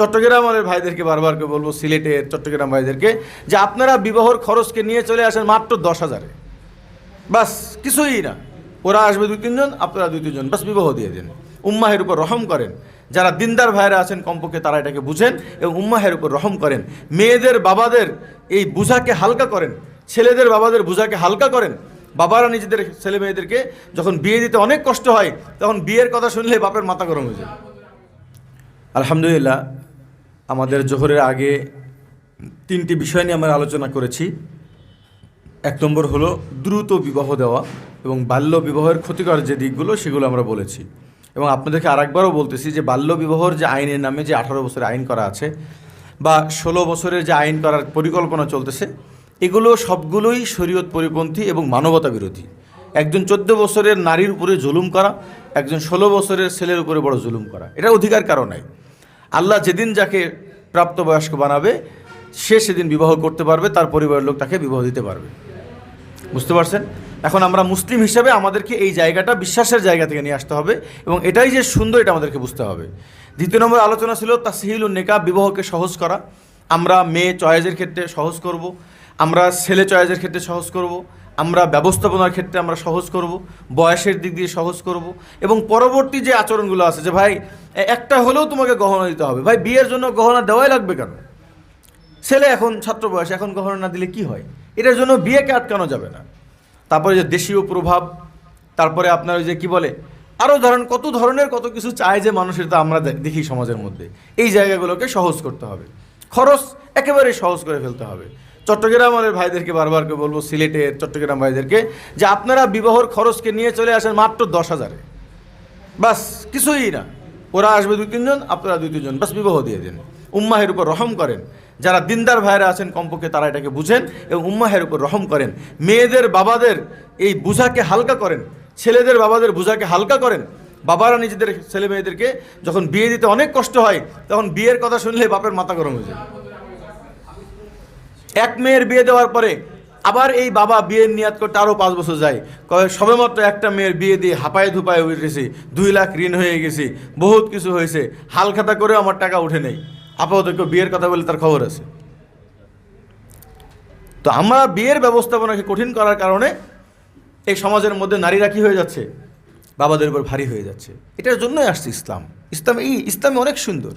চট্টগ্রামের ভাইদেরকে বারবার করে বলব সিলেটের চট্টগ্রাম ভাইদেরকে, যে আপনারা বিবাহর খরচকে নিয়ে চলে আসেন মাত্র দশ হাজারে। বাস, কিছুই না। ওরা আসবে দুই তিনজন, আপনারা দুই তিনজন। বাস বিবাহ দিয়ে দিন। উম্মাহের উপর রহম করেন। যারা দিনদার ভাইরা আছেন কমপক্ষে তারা এটাকে বুঝেন এবং উম্মাহের উপর রহম করেন। মেয়েদের, বাবাদের এই বোঝাকে হালকা করেন। ছেলেদের, বাবাদের বোঝাকে হালকা করেন। বাবারা নিজেদের ছেলে মেয়েদেরকে যখন বিয়ে দিতে অনেক কষ্ট হয়, তখন বিয়ের কথা শুনলে বাপের মাথা গরম হয়ে যায়। আলহামদুলিল্লাহ আমাদের জোহরের আগে তিনটি বিষয় নিয়ে আমরা আলোচনা করেছি। এক নম্বর হলো দ্রুত বিবাহ দেওয়া এবং বাল্য বিবাহের ক্ষতিকর যে দিকগুলো সেগুলো আমরা বলেছি। এবং আপনাদেরকে আরেকবারও বলতেছি যে বাল্য বিবাহর যে আইনের নামে যে আঠারো বছরের আইন করা আছে বা ষোলো বছরের যে আইন করার পরিকল্পনা চলতেছে, এগুলো সবগুলোই শরীয়ত পরিপন্থী এবং মানবতা বিরোধী। একজন চোদ্দ বছরের নারীর উপরে জুলুম করা, একজন ষোলো বছরের ছেলের উপরে বড় জুলুম করা। এটা অধিকার কারও নাই আল্লাহ যেদিন যাকে প্রাপ্তবয়স্ক বানাবে, সে সেদিন বিবাহ করতে পারবে, তার পরিবারের লোক তাকে বিবাহ দিতে পারবে। বুঝতে পারছেন? এখন আমরা মুসলিম হিসাবে আমাদেরকে এই জায়গাটা বিশ্বাসের জায়গা থেকে নিয়ে আসতে হবে এবং এটাই যে সুন্দর এটা আমাদেরকে বুঝতে হবে। দ্বিতীয় নম্বর আলোচনা ছিল তাসহিল নেকা বিবাহকে সহজ করা। আমরা মেয়ে চয়েসের ক্ষেত্রে সহজ করব, আমরা ছেলে চয়েজের ক্ষেত্রে সহজ করব। আমরা ব্যবস্থাপনার ক্ষেত্রে আমরা সহজ করব, বয়সের দিক দিয়ে সহজ করব এবং পরবর্তী যে আচরণগুলো আছে, যে ভাই একটা হলেও তোমাকে গহনা দিতে হবে। ভাই, বিয়ের জন্য গহনা দেওয়াই লাগবে কেন? ছেলে এখন, ছাত্র বয়স এখন গহনা না দিলে কি হয়? এটার জন্য বিয়েকে আটকানো যাবে না। তারপরে যে দেশীয় প্রভাব, তারপরে আপনার ওই যে কি বলে আরও ধরেন কত ধরনের কত কিছু চায় যে মানুষের তা আমরা দেখি সমাজের মধ্যে। এই জায়গাগুলোকে সহজ করতে হবে। খরচ একেবারে সহজ করে ফেলতে হবে। চট্টগ্রামের ভাইদেরকে বারবার করে বলব সিলেটের চট্টগ্রাম ভাইদেরকে, যে আপনারা বিবাহর খরচকে নিয়ে চলে আসেন মাত্র দশ হাজারে। বাস, কিছুই না। ওরা আসবে দুই তিনজন, আপনারা দুই তিনজন। বাস বিবাহ দিয়ে দিন। উম্মাহের উপর রহম করেন। যারা দিনদার ভাইরা আছেন কমপক্ষে তারা এটাকে বুঝেন এবং উম্মাহের উপর রহম করেন। মেয়েদের বাবাদের এই বোঝাকে হালকা করেন। ছেলেদের বাবাদের বোঝাকে হালকা করেন। বাবারা নিজেদের ছেলে মেয়েদেরকে যখন বিয়ে দিতে অনেক কষ্ট হয়, তখন বিয়ের কথা শুনলে বাপের মাথা গরম হয়ে যায়। এক মেয়ের বিয়ে দেওয়ার পরে আবার এই বাবা বিয়ের নিয়াত করতে আরও পাঁচ বছর যায়। কয়, সবেমাত্র একটা মেয়ের বিয়ে দিয়ে হাঁপায়ে ধুপায়ে উঠেছি, দুই লাখ ঋণ হয়ে গেছি, বহুত কিছু হয়েছে, হাল খাতা করেও আমার টাকা উঠে নেই। আপাতত কেউ বিয়ের কথা বলে তার খবর আছে। তো আমরা বিয়ের ব্যবস্থাপনাকে কঠিন করার কারণে এই সমাজের মধ্যে নারীরা কি হয়ে যাচ্ছে? বাবাদের উপর ভারী হয়ে যাচ্ছে। এটার জন্যই আসছে ইসলাম। ইসলাম এই ইসলামে অনেক সুন্দর।